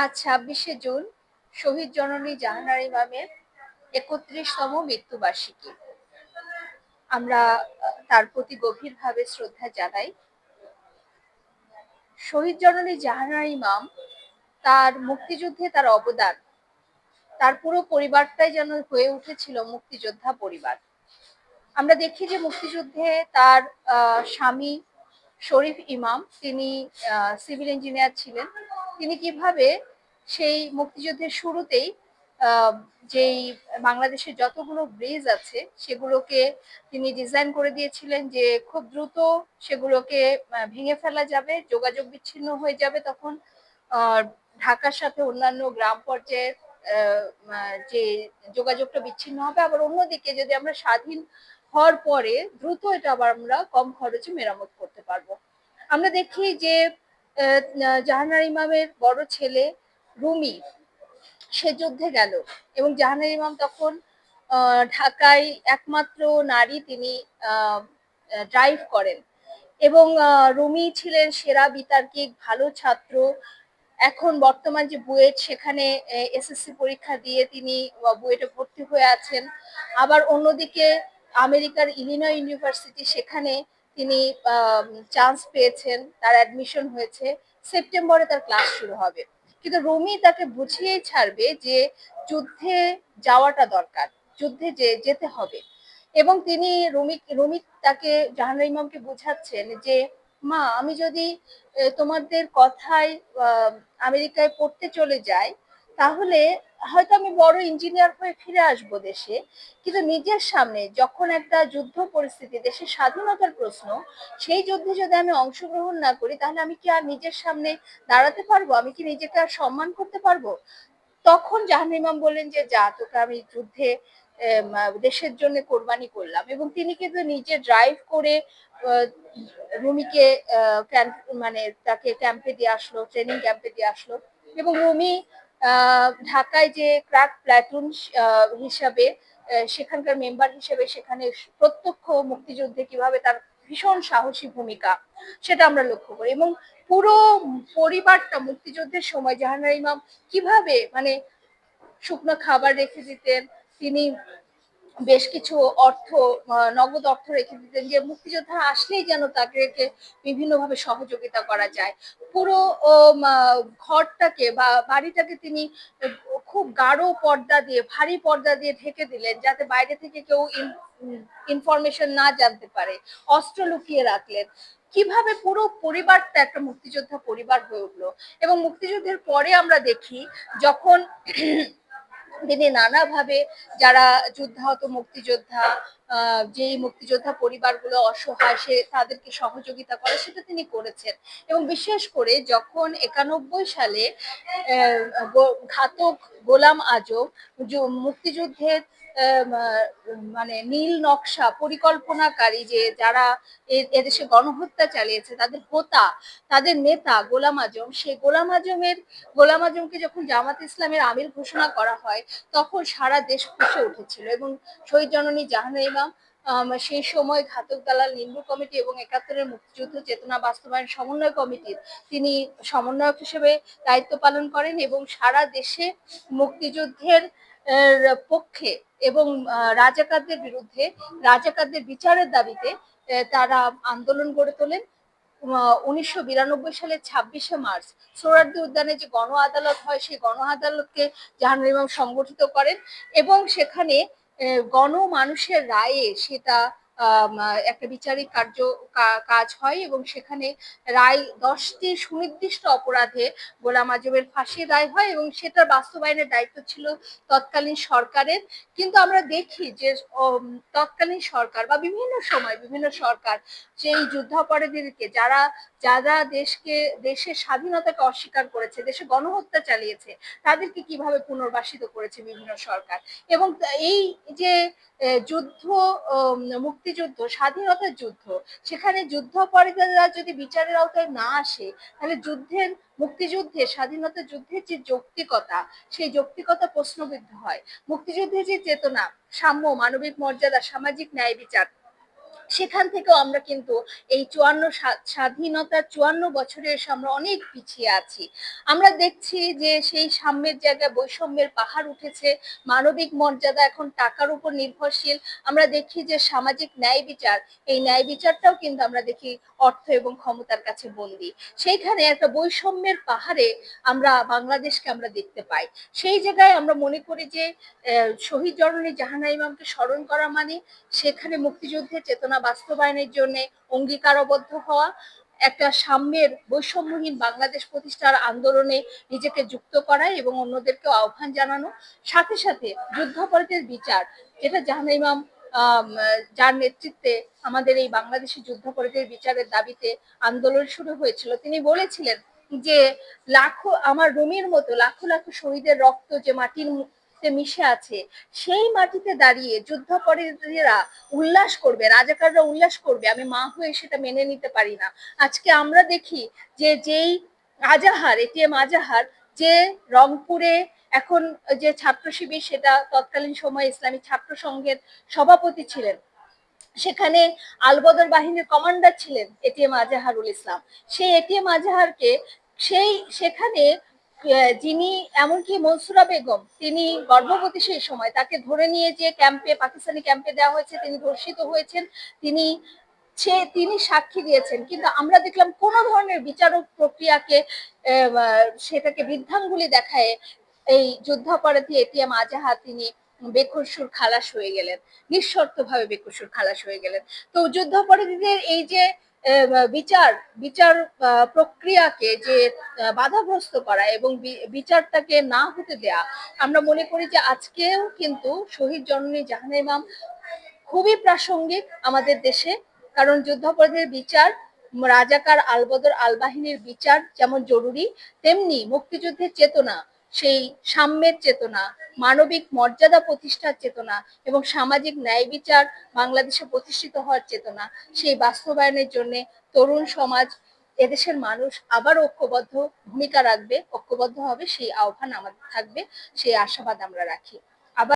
আজ ছাব্বিশে জুন, শহীদ জননী জাহানার ইমামের একত্রিশতম মৃত্যুবার্ষিকী। আমরা তার প্রতি গভীরভাবে শ্রদ্ধা জানাই। শহীদ জননী জাহানার ইমাম তার মুক্তিযুদ্ধে তার অবদান, তার পুরো পরিবারটাই যেন হয়ে উঠেছিল মুক্তিযোদ্ধা পরিবার। আমরা দেখি যে মুক্তিযুদ্ধে তার স্বামী শরীফ ইমাম, তিনি সিভিল ইঞ্জিনিয়ার ছিলেন। তিনি কীভাবে সেই মুক্তিযুদ্ধের শুরুতেই যেই বাংলাদেশের যতগুলো ব্রিজ আছে, সেগুলোকে তিনি ডিজাইন করে দিয়েছিলেন যে খুব দ্রুত সেগুলোকে ভেঙে ফেলা যাবে, যোগাযোগ বিচ্ছিন্ন হয়ে যাবে তখন ঢাকার সাথে অন্যান্য গ্রাম পর্যায়ের যে যোগাযোগটা বিচ্ছিন্ন হবে, আবার অন্যদিকে যদি আমরা স্বাধীন হওয়ার পরে দ্রুত এটা আবার আমরা কম খরচে মেরামত করতে পারব। আমরা দেখি যে জাহানার ইমামের বড় ছেলে রুমি, সে যুদ্ধে গেল। এবং জাহানার ইমাম তখন ঢাকায় একমাত্র নারী তিনি ড্রাইভ করেন। এবং রুমি ছিলেন সেরা বিতার্কিক, ভালো ছাত্র। এখন বর্তমান যে বুয়েট, সেখানে এসএসসি পরীক্ষা দিয়ে তিনি বুয়েটে ভর্তি হয়ে আছেন। আবার অন্যদিকে আমেরিকার ইলিনয় ইউনিভার্সিটি, সেখানে তিনি চান্স পেয়েছেন, তার অ্যাডমিশন হয়েছে, সেপ্টেম্বরে তার ক্লাস শুরু হবে। কিন্তু রুমি তাকে বুঝিয়েই ছাড়বে যে যুদ্ধে যাওয়াটা দরকার, যুদ্ধে যে, যেতে হবে। এবং তিনি রুমি রুমি তাকে জাহানার ইমামকে বুঝাচ্ছেন যে, মা, আমি যদি তোমাদের কথায় আমেরিকায় পড়তে চলে যাই তাহলে হয়তো আমি বড় ইঞ্জিনিয়ার হয়ে ফিরে আসব দেশে, কিন্তু নিজের সামনে যখন একটা যুদ্ধ পরিস্থিতি দেশের স্বাধীনতার প্রশ্ন, সেই যুদ্ধে যদি আমি অংশগ্রহণ না করি, তাহলে আমি কি আর নিজের সামনে দাঁড়াতে পারব? আমি কি নিজেকে আর সম্মান করতে পারব? তখন জাহান ইমাম বললেন যে, যা, তোকে আমি যুদ্ধে দেশের জন্য কোরবানি করলাম। এবং তিনি কিন্তু নিজে ড্রাইভ করে রুমিকে মানে তাকে ক্যাম্পে দিয়ে আসলো ট্রেনিং ক্যাম্পে দিয়ে আসলো। এবং রুমি ঢাকায় যে ক্র্যাক প্ল্যাটুন হিসাবে সেখানকার মেম্বার হিসেবে সেখানে প্রত্যক্ষ মুক্তিযুদ্ধে কীভাবে তার ভীষণ সাহসী ভূমিকা, সেটা আমরা লক্ষ্য করি। এবং পুরো পরিবারটা মুক্তিযুদ্ধের সময় জাহানার ইমাম কীভাবে মানে শুকনো খাবার রেখে দিতেন, তিনি বেশ কিছু অর্থ নগদ অর্থ রেখে দিতেন যে মুক্তিযোদ্ধা আসলেই যেন তাদেরকে বিভিন্নভাবে সহযোগিতা করা যায়। পুরো ঘরটাকে বা বাড়িটাকে তিনি খুব গাঢ় পর্দা দিয়ে, ভারী পর্দা দিয়ে ঢেকে দিলেন যাতে বাইরে থেকে কেউ ইনফরমেশন না জানতে পারে। অস্ত্র লুকিয়ে রাখলেন। কীভাবে পুরো পরিবারটা একটা মুক্তিযোদ্ধা পরিবার হয়ে উঠল। এবং মুক্তিযুদ্ধের পরে আমরা দেখি যখন তিনি নানাভাবে যারা যুদ্ধাহত মুক্তিযোদ্ধা যে মুক্তিযোদ্ধা পরিবারগুলো অসহায়, সে তাদেরকে সহযোগিতা করে সেটা তিনি করেছেন। এবং বিশেষ করে যখন একানব্বই সালে ঘাতক গোলাম আজম মুক্তিযুদ্ধের মানে নীল নকশা পরিকল্পনাকারী যে যারা এদেশে গণহত্যা চালিয়েছে, তাদের হোতা তাদের নেতা গোলাম আজম সেই গোলাম আজমের, গোলাম আজমকে যখন জামাত ইসলামের আমির ঘোষণা করা হয়, তখন সারা দেশ ফুসে উঠেছিল এবং শহীদ জননী জাহানার ইমাম সেই সময় ঘাতক দালাল নিম্ন কমিটি এবং একাত্তরের মুক্তিযুদ্ধ চেতনা বাস্তবায়ন সমন্বয় কমিটির তিনি সমন্বয়ক হিসেবে দায়িত্ব পালন করেন এবং সারা দেশে মুক্তিযুদ্ধের পক্ষে এবং রাজাকারদের বিরুদ্ধে, রাজাকারদের বিচারের দাবিতে তারা আন্দোলন গড়ে তোলেন। উনিশশো বিরানব্বই সালের ছাব্বিশে মার্চ সোহরার্দি উদ্যানে যে গণ আদালত হয়, সেই গণ আদালতকে জাহানুর ইমাম সংগঠিত করেন এবং সেখানে গণ মানুষের রায়ে সেটা একটা বিচারিক কার্য কাজ হয় এবং সেখানে রায় দশটি সুনির্দিষ্ট অপরাধে গোলাম আজমের ফাঁসির রায় হয় এবং সেটার বাস্তবায়নের দায়িত্ব ছিল তৎকালীন সরকারের। কিন্তু আমরা দেখি যে তৎকালীন সরকার বা বিভিন্ন সময় বিভিন্ন সরকার সেই যুদ্ধাপরাধীদেরকে যারা যারা দেশকে দেশের স্বাধীনতাকে অস্বীকার করেছে দেশে গণহত্যা চালিয়েছে তাদেরকে কীভাবে পুনর্বাসিত করেছে বিভিন্ন সরকার? এবং এই যে যুদ্ধ উম, মুক্তিযুদ্ধ স্বাধীনতার যুদ্ধ, সেখানে যুদ্ধাপরাধীরা যদি বিচারের আওতায় না আসে, তাহলে যুদ্ধের, মুক্তিযুদ্ধে, স্বাধীনতা যুদ্ধের যে যৌক্তিকতা, সেই যৌক্তিকতা প্রশ্নবিদ্ধ হয়। মুক্তিযুদ্ধের যে চেতনা, সাম্য, মানবিক মর্যাদা, সামাজিক ন্যায় বিচার সেখান থেকেও আমরা কিন্তু এই চুয়ান্ন স্বাধীনতার চুয়ান্ন বছরে এসে আমরা অনেক পিছিয়ে আছি। আমরা দেখছি যে সেই সাম্যের জায়গায় বৈষম্যের পাহাড় উঠেছে, মানবিক মর্যাদা এখন টাকার উপর নির্ভরশীল। আমরা দেখি যে সামাজিক ন্যায় বিচার, এই ন্যায় বিচারটাও কিন্তু আমরা দেখি অর্থ এবং ক্ষমতার কাছে বন্দি। সেইখানে একটা বৈষম্যের পাহাড়ে আমরা, বাংলাদেশকে আমরা দেখতে পাই। সেই জায়গায় আমরা মনে করি যে শহীদ জননী জাহানা ইমামকে স্মরণ করা মানে সেখানে মুক্তিযুদ্ধের চেতনা বাস্তবায়নের জন্য অঙ্গীকারবদ্ধ হওয়া, একটা সাম্যের বৈষম্যহীন বাংলাদেশ প্রতিষ্ঠার আন্দোলনে নিজেকে যুক্ত করা এবং অন্যদেরকে আহ্বান জানানো। সাথে সাথে যুদ্ধাপরাধের বিচার, যেটা জাহানা ইমাম যার নেতৃত্বে আমাদের এই বাংলাদেশি যুদ্ধাপরাধের বিচারের দাবিতে আন্দোলন শুরু হয়েছিল, তিনি বলেছিলেন যে, লাখো, আমার রুমির মতো লাখো লাখো শহীদের রক্ত যে মাটির মধ্যে মিশে আছে, সেই মাটিতে দাঁড়িয়ে যুদ্ধাপরাধীরা উল্লাস করবে, রাজাকাররা উল্লাস করবে, আমি মা হয়ে সেটা মেনে নিতে পারি না। আজকে আমরা দেখি যে যেই আজাহার এটিএম আজাহার, যে রংপুরে এখন যে ছাত্র শিবির, সেটা তৎকালীন সময় ইসলামী ছাত্র সংঘের সভাপতি ছিলেন। সেখানে আলবদর বাহিনীর কমান্ডার ছিলেন এটিএম আজাহারুল ইসলাম। সেই এটিএম আজাহারকে সেই, সেখানে যিনি এমনকি মনসুরা বেগম, তিনি গর্ভবতী সেই সময়, তাকে ধরে নিয়ে যে ক্যাম্পে পাকিস্তানি ক্যাম্পে দেওয়া হয়েছে, তিনি ধর্ষিত হয়েছেন, তিনি সে, তিনি সাক্ষী দিয়েছেন। কিন্তু আমরা দেখলাম কোন ধরনের বিচারক প্রক্রিয়াকে সেটাকে বৃদ্ধাঙ্গুলি দেখায়, এই যুদ্ধাপরাধী এটিএম আজাহা তিনি বেকসুর খালাস হয়ে গেলেন, নিঃশর্তভাবে বেকসুর খালাস হয়ে গেলেন। তো যুদ্ধাপরাধীদের এই যে বিচার বিচার প্রক্রিয়াকে যে বাধাগ্রস্ত করা এবং বিচারটাকে না হতে দেয়া, আমরা মনে করি যে আজকেও কিন্তু শহীদ জননী জাহান ইমাম খুবই প্রাসঙ্গিক আমাদের দেশে। কারণ যুদ্ধাপরাধের বিচার, রাজাকার আলবদর আলবাহিনীর বিচার যেমন জরুরি, তেমনি মুক্তিযুদ্ধের চেতনা সেই সাম্যের চেতনা, মানবিক মর্যাদা প্রতিষ্ঠার চেতনা এবং সামাজিক ন্যায় বিচার বাংলাদেশে প্রতিষ্ঠিত হওয়ার চেতনা, সেই বাস্তবায়নের জন্য তরুণ সমাজ এদেশের মানুষ আবার ঐক্যবদ্ধ ভূমিকা রাখবে, ঐক্যবদ্ধ হবে, সেই আহ্বান আমাদের থাকবে, সেই আশাবাদ আমরা রাখি।